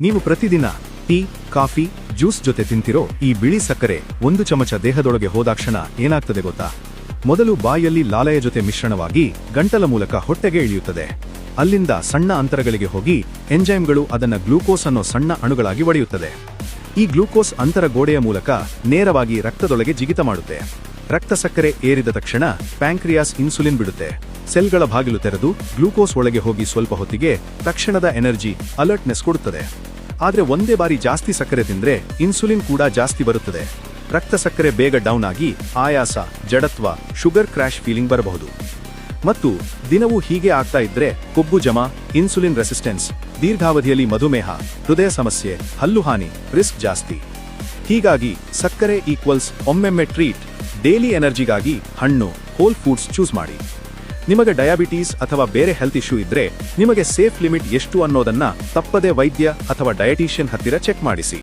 ನೀವು ಪ್ರತಿದಿನ tea, coffee, juice ಜೊತೆ ತಿಂತಿರೋ ಈ ಬಿಳಿ ಸಕ್ಕರೆ ಒಂದು ಚಮಚ ದೇಹದೊಳಗೆ ಹೋದಾಕ್ಷಣ ಏನಾಗ್ತದೆ ಗೊತ್ತಾ? ಮೊದಲು ಬಾಯಲ್ಲಿ ಲಾಲಯ ಜೊತೆ ಮಿಶ್ರಣವಾಗಿ ಗಂಟಲ ಮೂಲಕ ಹೊಟ್ಟೆಗೆ ಇಳಿಯುತ್ತದೆ. ಅಲ್ಲಿಂದ ಸಣ್ಣ ಅಂತರಗಳಿಗೆ ಹೋಗಿ ಎಂಜೈಮ್ಗಳು ಅದನ್ನ ಗ್ಲೂಕೋಸ್ ಅನ್ನೋ ಸಣ್ಣ ಅಣುಗಳಾಗಿ ಒಡೆಯುತ್ತದೆ. ಈ ಗ್ಲೂಕೋಸ್ ಅಂತರ ಗೋಡೆಯ ಮೂಲಕ ನೇರವಾಗಿ ರಕ್ತದೊಳಗೆ ಜಿಗಿತ ಮಾಡುತ್ತೆ. ರಕ್ತ ಸಕ್ಕರೆ ಏರಿದ ತಕ್ಷಣ ಪ್ಯಾಂಕ್ರಿಯಾಸ್ ಇನ್ಸುಲಿನ್ ಬಿಡುತ್ತೆ. ಸೆಲ್ಗಳ ಬಾಗಿಲು ತೆರೆದು ಗ್ಲೂಕೋಸ್ ಒಳಗೆ ಹೋಗಿ ಸ್ವಲ್ಪ ಹೊತ್ತಿಗೆ ತಕ್ಷಣದ ಎನರ್ಜಿ, ಅಲರ್ಟ್ನೆಸ್ ಕೊಡುತ್ತದೆ. ಆದರೆ ಒಂದೇ ಬಾರಿ ಜಾಸ್ತಿ ಸಕ್ಕರೆ ತಿಂದ್ರೆ ಇನ್ಸುಲಿನ್ ಕೂಡ ಜಾಸ್ತಿ ಬರುತ್ತದೆ. ರಕ್ತ ಸಕ್ಕರೆ ಬೇಗ ಡೌನ್ ಆಗಿ ಆಯಾಸ, ಜಡತ್ವ, ಶುಗರ್ ಕ್ರ್ಯಾಶ್ ಫೀಲಿಂಗ್ ಬರಬಹುದು. ಮತ್ತು ದಿನವೂ ಹೀಗೆ ಆಗ್ತಾ ಇದ್ರೆ ಕೊಬ್ಬು ಜಮ, ಇನ್ಸುಲಿನ್ ರೆಸಿಸ್ಟೆನ್ಸ್, ದೀರ್ಘಾವಧಿಯಲ್ಲಿ ಮಧುಮೇಹ, ಹೃದಯ ಸಮಸ್ಯೆ ಹಲ್ಲುಹಾನಿ ರಿಸ್ಕ್ ಜಾಸ್ತಿ. ಹೀಗಾಗಿ ಸಕ್ಕರೆ ಈಕ್ವಲ್ಸ್ ಒಮ್ಮೆಮ್ಮೆ ಟ್ರೀಟ್. ಡೈಲಿ ಎನರ್ಜಿಗಾಗಿ ಹಣ್ಣು ಹೋಲ್ ಫುಡ್ಸ್ ಚೂಸ್ ಮಾಡಿ. ನಿಮಗೆ ಡಯಾಬಿಟೀಸ್ ಅಥವಾ ಬೇರೆ ಹೆಲ್ತ್ ಇಶ್ಯೂ ಇದ್ರೆ, ನಿಮಗೆ ಸೇಫ್ ಲಿಮಿಟ್ ಎಷ್ಟು ಅನ್ನೋದನ್ನ ತಪ್ಪದೆ ವೈದ್ಯ ಅಥವಾ ಡಯಟೀಷಿಯನ್ ಹತ್ತಿರ ಚೆಕ್ ಮಾಡಿಸಿ.